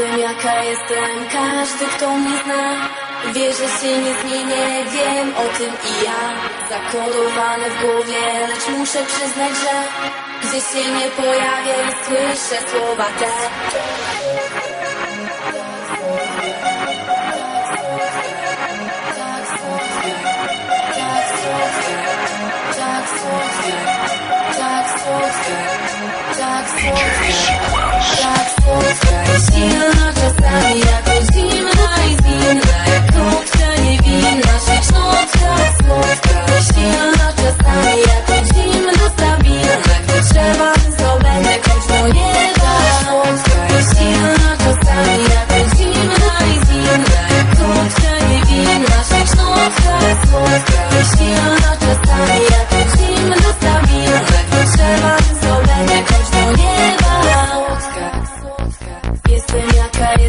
Jestem jaka jestem, każdy kto mnie zna Wie, że się nie zmienię, wiem o tym i ja. Zakodowane w głowie, lecz muszę przyznać, że Gdzie się nie pojawię, słyszę słowa te. Tak słodkie, tak słodkie, tak słodkie, tak słodkie,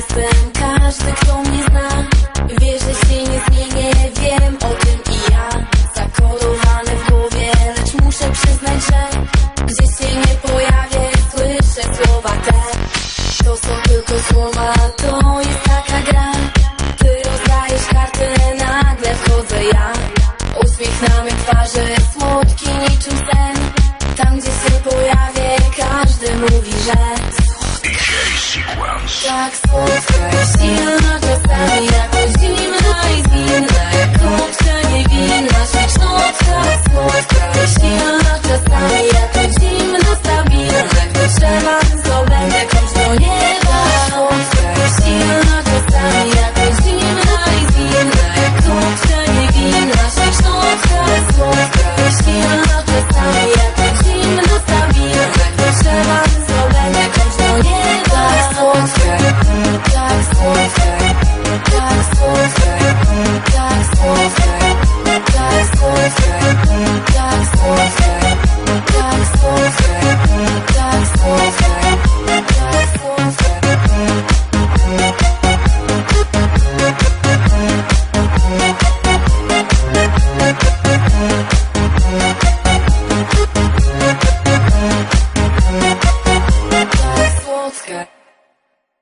jestem każdy kto mnie zna, wie, że się nie zmienię, wiem o tym i ja, zakodowane w głowie, lecz muszę przyznać, że się nie pojawię, słyszę słowa te. To są tylko słowa, to jest taka gra. Ty rozdajesz karty, nagle wchodzę ja Uśmiech na mych twarzy, słodki niczym sen. Tam gdzie się pojawię, każdy mówi, że Tak słodka i silna, czasami jako zimna i